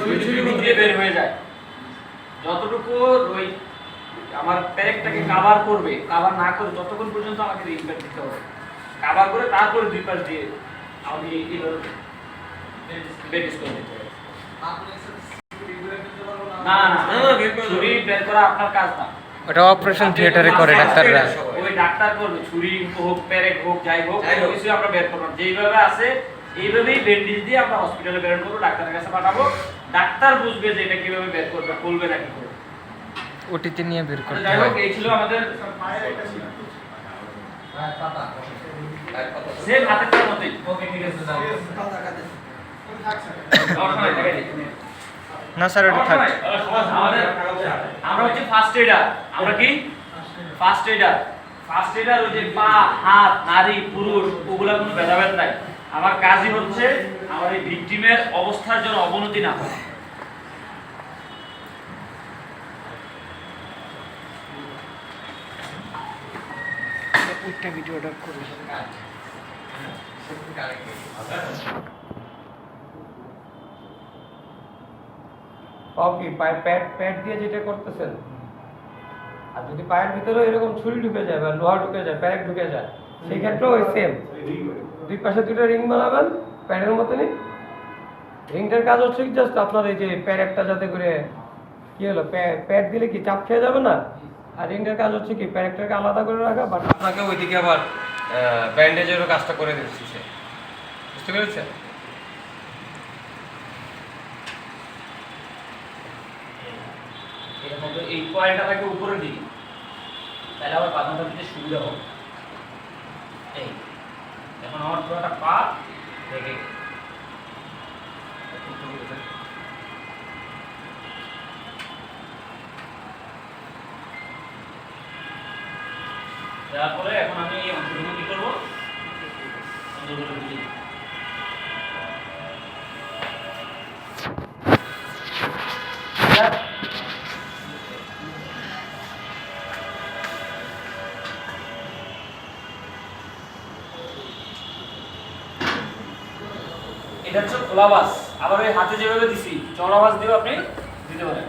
ছুরি ছুরি দিয়ে বের হয়ে যায়। যতটুকু ওই আমার প্যারেকটাকে কাভার করবে কাভার না করে ততক্ষণ পর্যন্ত আমাকে দিতে হবে। কাভার করে তারপরে দুই পাশ দিয়ে আমাকে এইভাবে বেডিস করে দিতে হবে না? না না, না, বের করে ছুরি বের করা আপনার কাজ না। ওটা অপারেশন থিয়েটারে করে ডাক্তাররা। ওই ডাক্তার করবে ছুরি হোক প্যারেক হোক যাই হোক। কিছু আমরা বের করব। না। যেইভাবে আছে এইভাবেই ব্যান্ডেজ দিয়ে আমরা হসপিটালে বের করব ডাক্তারের কাছে পাঠাবো। ডাক্তার বুঝবে যে এটা কীভাবে বের করবে খুলবে না কি করবে ওটিতে নিয়ে বের করতে যাই হোক এই ছিল আমাদের আর কত? সেম হাতের মতোই। ওকে ঠিক আছে যাও। সমস্যা নাই, দেখাই দিই। না স্যার ওটা থাক। আমাদের আমরা হচ্ছে ফার্স্ট এডার আমরা কি? ফার্স্ট এডার ফার্স্ট এডার ওই যে পা হাত নারী পুরুষ ওগুলা কোনো ভেদাভেদ নাই। আমার কাজই হচ্ছে আমার এই ভিকটিমের অবস্থার যেন অবনতি না হয় একটা ভিডিওটা করে পাও প্যাড প্যাড দিয়ে যেটা করতেছেন? আর যদি পায়ের ভিতরে এরকম ছুরি ঢুকে যায় বা লোহা ঢুকে যায় প্যারেক ঢুকে যায়, সেই ক্ষেত্রেও ওই সেম দুই পাশে দুটো রিং বানাবেন প্যাডের মতনই। রিংটার কাজ হচ্ছে জাস্ট আপনার এই যে প্যারেকটা যাতে করে, কি হলো প্যাড দিলে কি চাপ খেয়ে যাবে না? আর রিংটার কাজ হচ্ছে কি প্যারেকটাকে আলাদা করে রাখা বাট আপনাকে ওইদিকে আবার ব্যান্ডেজেরও কাজটা করে দিচ্ছি বুঝতে পেরেছেন? এর মধ্যে এই কয়েলটাকে উপরে দিই। তাহলে আবার বাঁধাটা দিতে সুবিধা হবে। এই, এখন আমার পুরোটা পা রেখে দেওয়ার পরে এখন আমি এই অংশটুকু কি করব? অংশগুলো দিই। এটা হচ্ছে খোলা বাস। আবার ওই হাতে যেভাবে দিছি চড়া বাস দিয়েও আপনি দিতে পারেন।